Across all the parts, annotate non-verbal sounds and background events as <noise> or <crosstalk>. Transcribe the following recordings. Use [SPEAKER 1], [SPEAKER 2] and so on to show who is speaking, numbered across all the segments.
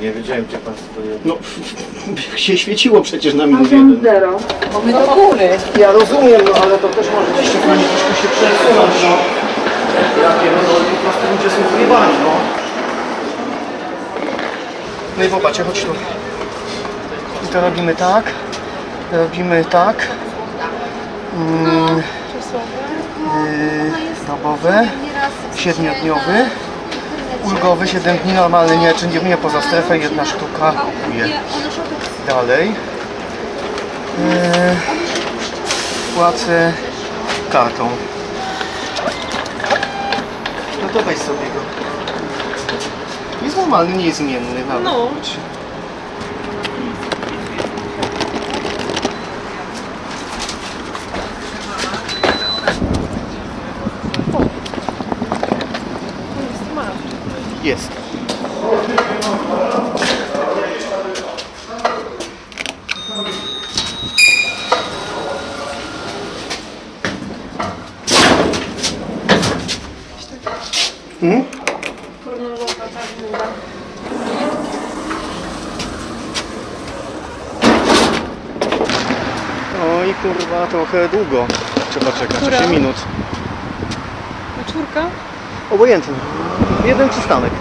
[SPEAKER 1] nie wiedziałem, gdzie pan stoi.
[SPEAKER 2] No, <laughs> się świeciło przecież na minus jeden.
[SPEAKER 3] zero.
[SPEAKER 4] Bo my do góry.
[SPEAKER 2] Ja rozumiem, no ale to też może gdzieś się pani troszkę się przesunąć, no. Ja pierdolę, po prostu ludzie są zjebani, no. No i popatrzcie, chodź tu. I to robimy tak. Robimy tak. Mm, yy, dobowy, siedmiodniowy, ulgowy, 7 dni, normalny nie, czy nie, poza strefę, jedna sztuka, kupuję. Dalej. Yy, płacę kartą. No to weź sobie go. Jest normalny, nie jest zmienny nawet.
[SPEAKER 4] No.
[SPEAKER 2] Jest. Hmm? Oj kurwa, trochę długo. Trzeba czekać,
[SPEAKER 4] Która?
[SPEAKER 2] 8 minut.
[SPEAKER 4] A czwórka?
[SPEAKER 2] Obojętny. Jeden przystanek.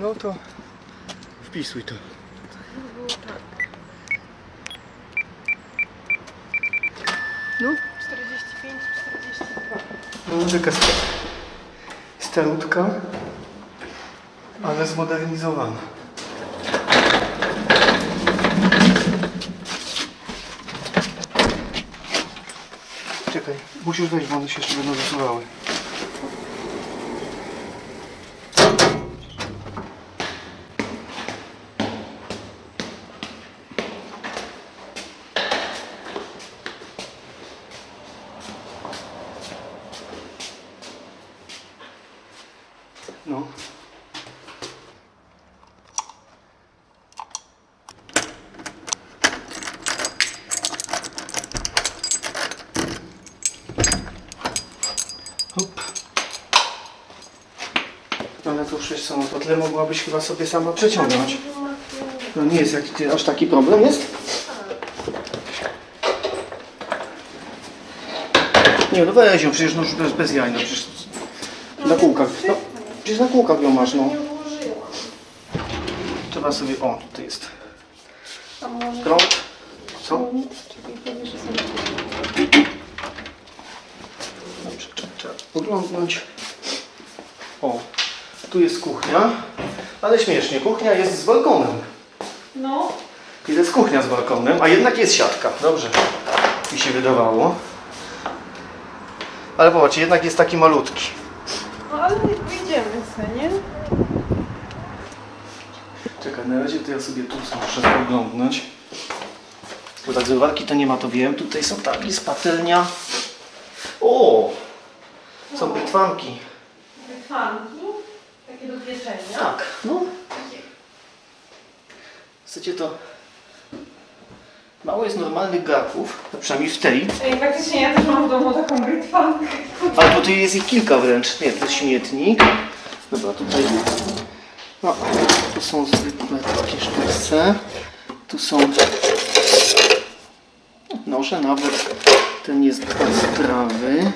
[SPEAKER 2] No to wpisuj to. No,
[SPEAKER 4] 45, 42.
[SPEAKER 2] no taka sta- starutka, ale zmodernizowana. Czekaj, musisz wejść, bo one się jeszcze będą zasuwały. No. Hop. Ale to przecież samo to tyle mogłabyś chyba sobie sama przeciągnąć. To nie jest jakiś aż taki problem jest? Nie, no weź ją, przecież no bez, bez jaj, no przecież na kółkach. No, przecież na kółkach ją masz, no. Trzeba sobie, o, tutaj jest
[SPEAKER 4] A może...
[SPEAKER 2] prąd. Co? Dobrze, trzeba, trzeba oglądnąć. O, tu jest kuchnia, ale śmiesznie, kuchnia jest z balkonem.
[SPEAKER 4] No.
[SPEAKER 2] I to jest kuchnia z balkonem, a jednak jest siatka. Dobrze, mi się wydawało. Ale popatrzcie, jednak jest taki malutki.
[SPEAKER 4] No ale wyjdziemy sobie, nie?
[SPEAKER 2] Czekaj, na razie to ja sobie tu muszę oglądnąć. Bo tak zerwarki to nie ma, to wiem. Tutaj są jest patelnia. O! Są brytwanki.
[SPEAKER 4] Wytwanki. Takie do pieczenia.
[SPEAKER 2] Tak, no. Chcecie to... Mało jest normalnych garków, no przynajmniej w tej,
[SPEAKER 4] Ej, faktycznie ja też mam w domu taką brytwankę.
[SPEAKER 2] ale tutaj jest ich kilka wręcz. Nie, to jest śmietnik. Dobra, tutaj... No, tu są zwykłe takie sztuczce. Tu są noże, nawet ten jest bezprawy.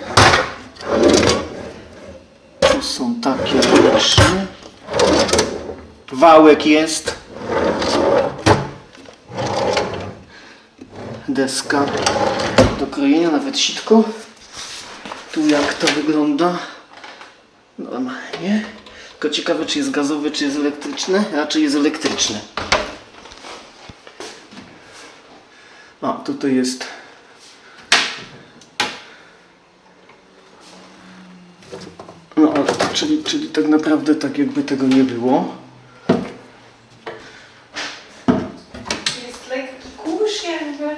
[SPEAKER 2] Tu są takie rzeczy. Wałek jest. Deska do krojenia, nawet sitko. Tu jak to wygląda? Normalnie. Tylko ciekawe, czy jest gazowy, czy jest elektryczny. Raczej jest elektryczny. A, tutaj jest No, czyli, czyli tak naprawdę tak jakby tego nie było.
[SPEAKER 4] Jest lekki kurz jakby.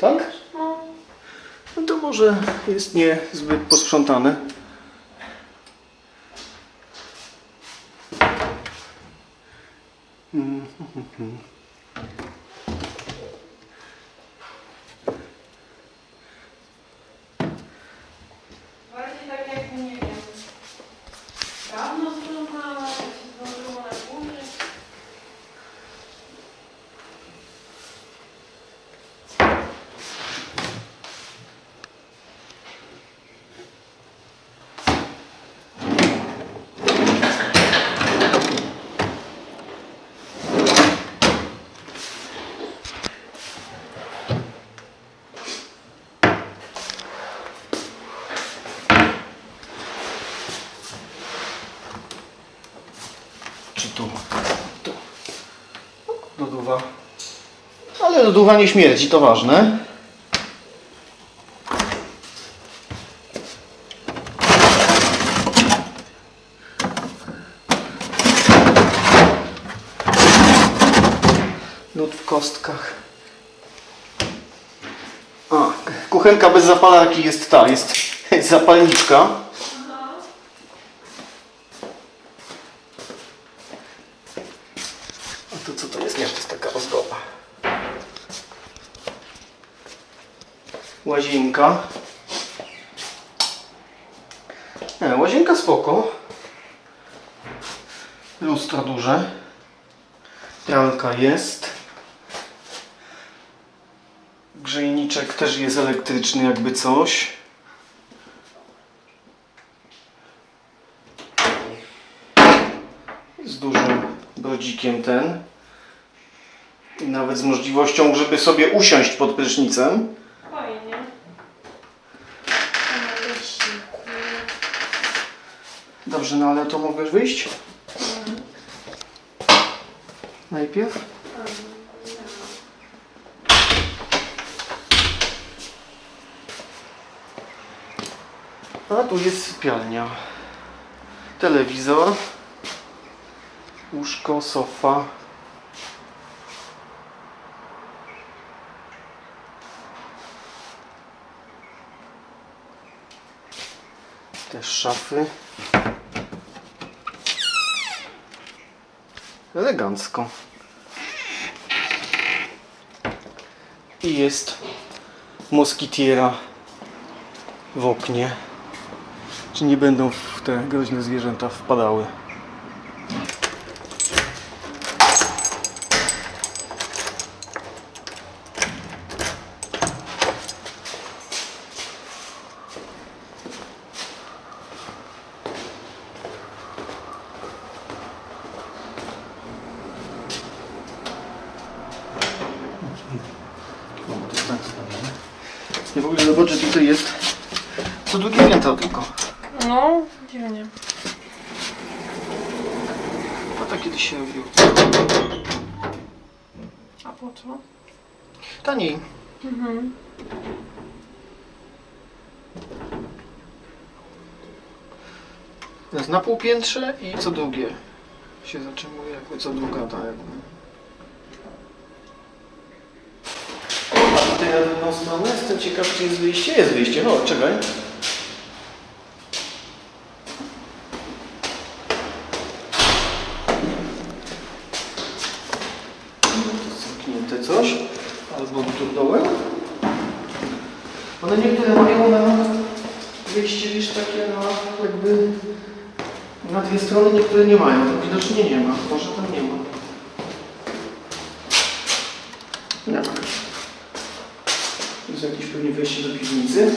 [SPEAKER 2] Tak?
[SPEAKER 4] No.
[SPEAKER 2] No to może jest niezbyt posprzątane. Czy tu? Tu. Lodówa. Ale lodówa nie śmierdzi, to ważne. Lód w kostkach. A, kuchenka bez zapalarki jest ta, jest <laughs> zapalniczka. A to co to jest? Nie, to jest taka ozdoba. Łazienka. Nie, łazienka spoko. Lustro duże. Pralka jest. Grzejniczek też jest elektryczny jakby coś. Z dużym brodzikiem ten. I nawet z możliwością, żeby sobie usiąść pod prysznicem. Dobrze, no ale to mogłeś wyjść? Najpierw? A tu jest sypialnia. Telewizor. Łóżko, sofa. Też szafy. Elegancko. I jest moskitiera w oknie. Czy nie będą w te groźne zwierzęta wpadały? No, to jest tak zrobione. Nie w ogóle że tutaj jest co drugie piętro tylko.
[SPEAKER 4] No, dziwnie.
[SPEAKER 2] A tak kiedyś się robiło.
[SPEAKER 4] A po co?
[SPEAKER 2] Taniej.
[SPEAKER 4] Mhm.
[SPEAKER 2] Jest na półpiętrze i co drugie się zatrzymuje, jakby co druga ta jakby. A tutaj na drugą stronę jestem ciekaw, czy jest wyjście. Jest wyjście, no czekaj. No, zamknięte coś, albo tu dołem. One niektóre mają na wyjście wiesz takie na jakby na dwie strony, niektóre nie mają. Widocznie nie ma. Może tam nie ma. Nie ma. To jakieś pewnie wejście do piwnicy.